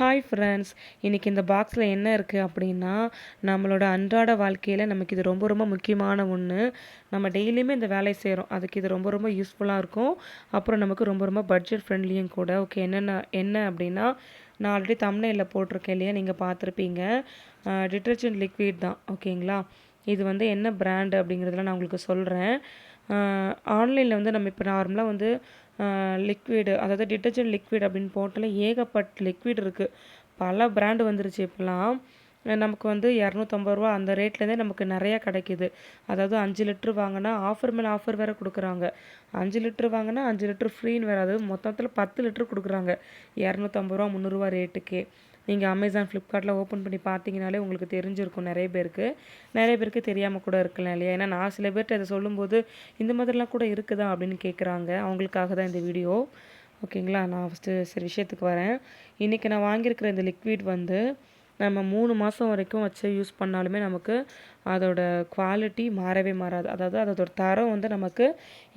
Hi friends இன்றைக்கி இந்த பாக்ஸில் என்ன இருக்குது அப்படின்னா நம்மளோட அன்றாட வாழ்க்கையில் நமக்கு இது ரொம்ப ரொம்ப முக்கியமான ஒன்று நம்ம டெய்லியுமே இந்த வேலையை செய்கிறோம் அதுக்கு இது ரொம்ப ரொம்ப யூஸ்ஃபுல்லாக இருக்கும். அப்புறம் நமக்கு ரொம்ப ரொம்ப பட்ஜெட் ஃப்ரெண்ட்லியும் கூட. ஓகே என்னென்ன என்ன அப்படின்னா நான் ஆல்ரெடி தமிழில் போட்டிருக்கேன் இல்லையா? நீங்கள் பார்த்துருப்பீங்க. டிட்டர்ஜென்ட் லிக்விட் தான். ஓகேங்களா இது வந்து என்ன பிராண்டு அப்படிங்கிறதுலாம் நான் உங்களுக்கு சொல்கிறேன் ஆன்லைனில் வந்து நம்ம இப்போ நார்மலாக வந்து லிக்விடு அதாவது டிட்டர்ஜென்ட் லிக்விட் அப்படின்னு போட்டாலே ஏகப்பட்ட லிக்விட் இருக்குது பல பிராண்டு வந்துருச்சு இப்போலாம் நமக்கு வந்து இரநூத்தம்பது ரூபா அந்த ரேட்லேருந்தே நமக்கு நிறையா கிடைக்கிது. அதாவது அஞ்சு லிட்ரு வாங்கினா ஆஃபர் மேலே ஆஃபர் வேறு கொடுக்குறாங்க. அஞ்சு லிட்ரு வாங்கினா அஞ்சு லிட்ரு ஃப்ரீன்னு வேறு அதாவது மொத்தத்தில் பத்து லிட்ரு கொடுக்குறாங்க. இரநூத்தம்பது ரூபா முந்நூறுரூவா ரேட்டுக்கே நீங்கள் அமேசான் ஃப்ளிப்கார்ட்டில் ஓப்பன் பண்ணி பார்த்தீங்கனாலே உங்களுக்கு தெரிஞ்சிருக்கும் நிறைய பேருக்கு. நிறைய பேருக்கு தெரியாமல் கூட இருக்கலாம் இல்லையா? ஏன்னா நான் சில பேர்கிட்ட இதை சொல்லும்போது இந்த மாதிரிலாம் கூட இருக்குதா அப்படின்னு கேட்குறாங்க அவங்களுக்காக தான் இந்த வீடியோ ஓகேங்களா நான் ஃபஸ்ட்டு சரி விஷயத்துக்கு வரேன். இன்றைக்கி நான் வாங்கியிருக்கிற இந்த லிக்விட் வந்து நம்ம மூணு மாதம் வரைக்கும் வச்சு யூஸ் பண்ணாலுமே நமக்கு அதோட குவாலிட்டி மாறவே மாறாது. அதாவது அதோட தரம் வந்து நமக்கு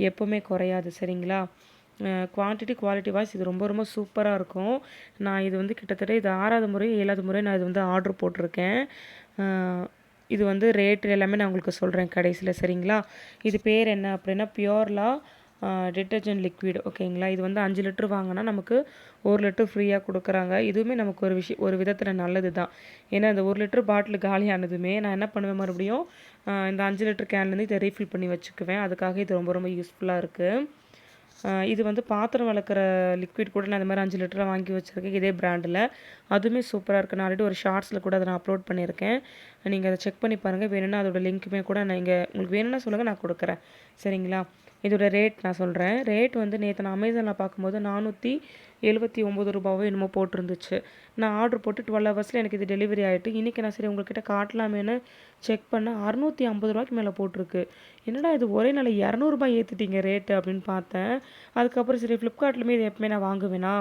எப்போவுமே குறையாது. சரிங்களா? குவான்டிட்டி குவாலிட்டி வாய்ஸ் இது ரொம்ப ரொம்ப சூப்பராக இருக்கும். நான் இது வந்து கிட்டத்தட்ட இது ஆறாவது முறை ஏழாவது முறை நான் இது வந்து ஆர்டர் போட்டிருக்கேன். இது வந்து ரேட்டு எல்லாமே நான் உங்களுக்கு சொல்கிறேன் கடைசியில் சரிங்களா? இது பேர் என்ன அப்படின்னா பியோர்லா டிட்டர்ஜென்ட் லிக்விட் ஓகேங்களா? இது வந்து அஞ்சு லிட்டர் வாங்கினா நமக்கு ஒரு லிட்டர் ஃப்ரீயாக கொடுக்குறாங்க. இதுவுமே நமக்கு ஒரு விஷயம் ஒரு விதத்தில் நல்லது தான் ஏன்னா இந்த ஒரு லிட்டர் பாட்டில் காலியானதுமே நான் என்ன பண்ணுவேன் மறுபடியும்? இந்த அஞ்சு லிட்டர் கேன்லேருந்து இதை ரீஃபில் பண்ணி வச்சுக்குவேன். அதுக்காக இது ரொம்ப ரொம்ப யூஸ்ஃபுல்லாக இருக்குது இது வந்து பாத்திரம் வளர்க்குற லிக்விட் கூட நான் இந்த மாதிரி அஞ்சு லிட்டரில் வாங்கி வச்சுருக்கேன். இதே ப்ராண்டில் அதுவுமே சூப்பராக இருக்குது நான் ஆல்ரெடி ஒரு ஷார்ட்ஸில் கூட அதை நான் அப்லோட் பண்ணியிருக்கேன். நீங்கள் அதை செக் பண்ணி பாருங்கள் வேணும்னா அதோட லிங்க்குமே கூட நான் இங்கே உங்களுக்கு வேணும்னா சொல்லுங்கள் நான் கொடுக்குறேன். சரிங்களா? இதோட ரேட் நான் சொல்கிறேன் ரேட் வந்து நேற்று நான் அமேசானில் பார்க்கும்போது நானூற்றி எழுபத்தி ஒம்பது ரூபாவோ என்னமோ போட்டிருந்துச்சு. நான் ஆர்டர் போட்டு டுவெல் ஹவர்ஸில் எனக்கு இது டெலிவரி ஆகிட்டு இன்றைக்கி நான் சரி உங்கள்கிட்ட காட்டலாமேன்னு செக் பண்ண அறநூற்றி ஐம்பது ரூபாய்க்கு மேலே போட்டிருக்கு. என்னடா இது ஒரே நாள் இரநூறுபா ஏற்றிட்டீங்க ரேட்டு அப்படின்னு பார்த்தேன். அதுக்கப்புறம் சரி ஃப்ளிப்கார்ட்லேயுமே இது எப்பவுமே நான் வாங்குவேனா?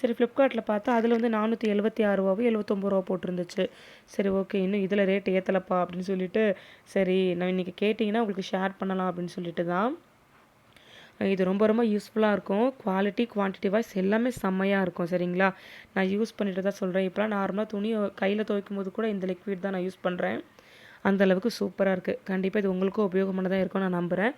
சரி ஃப்ளிப்கார்ட்டில் பார்த்தா அதில் வந்து நானூற்றி எழுபத்தி ஆறு ரூபாவோ எழுபத்தொம்பது ரூபா போட்டிருந்துச்சு. சரி ஓகே இன்னும் இதில் ரேட் ஏற்றலப்பா அப்படின்னு சொல்லிட்டு சரி நான் இன்றைக்கி கேட்டிங்கன்னா உங்களுக்கு ஷேர் பண்ணலாம் அப்படின்னு சொல்லிட்டு தான். இது ரொம்ப ரொம்ப யூஸ்ஃபுல்லாக இருக்கும். குவாலிட்டி குவான்டிட்டி வைஸ் எல்லாமே செம்மையாக இருக்கும் சரிங்களா? நான் யூஸ் பண்ணிட்டு தான் சொல்கிறேன் இப்போலாம் நார்மலாக துணி கையில் துவைக்கும் போது கூட இந்த லிக்விட் தான் நான் யூஸ் பண்ணுறேன் அந்தளவுக்கு சூப்பராக இருக்குது கண்டிப்பாக இது உங்களுக்கும் உபயோகமானதாக இருக்கும் நான் நம்புகிறேன்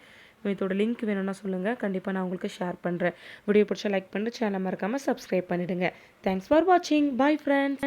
இதோட லிங்க் வேணும்னா சொல்லுங்கள் கண்டிப்பாக நான் உங்களுக்கு ஷேர் பண்ணுறேன் வீடியோ பிடிச்சா லைக் பண்ணிட்டு சேனல் மறக்காமல் சப்ஸ்கிரைப் பண்ணிவிடுங்க தேங்க்ஸ் ஃபார் வாட்சிங் பாய் ஃப்ரெண்ட்ஸ்